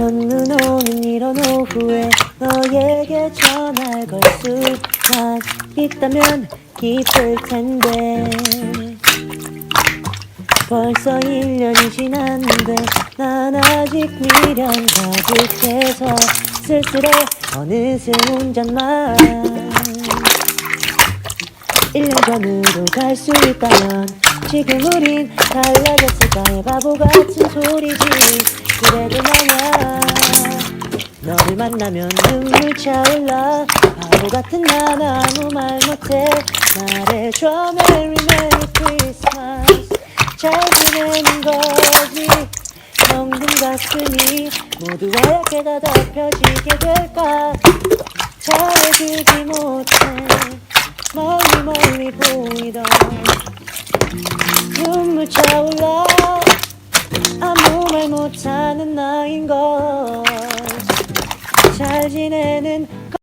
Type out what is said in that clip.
첫눈 오는 이런 오후에 너에게 전화를 걸 수만 있다면 기쁠 텐데. 벌써 1년이 지났는데 난 아직 미련 가득해서 쓸쓸해. 어느새 혼잣말. 1년 전으로 갈 수 있다면 지금 우린 달라졌을까의 바보 같은 소리지. 그래도 말야 너를 만나면 눈물 차올라. 바보 같은 난 아무 말 못해. 말해줘 Merry Merry Christmas. 잘 지내는 거지. 정든 가슴이 모두 하얗게 다 덮여지게 될까? 잘해주지 못해. 멀리 멀리 보이던 눈물 차올라. 아무 말 못하는 나인 걸 잘 지내는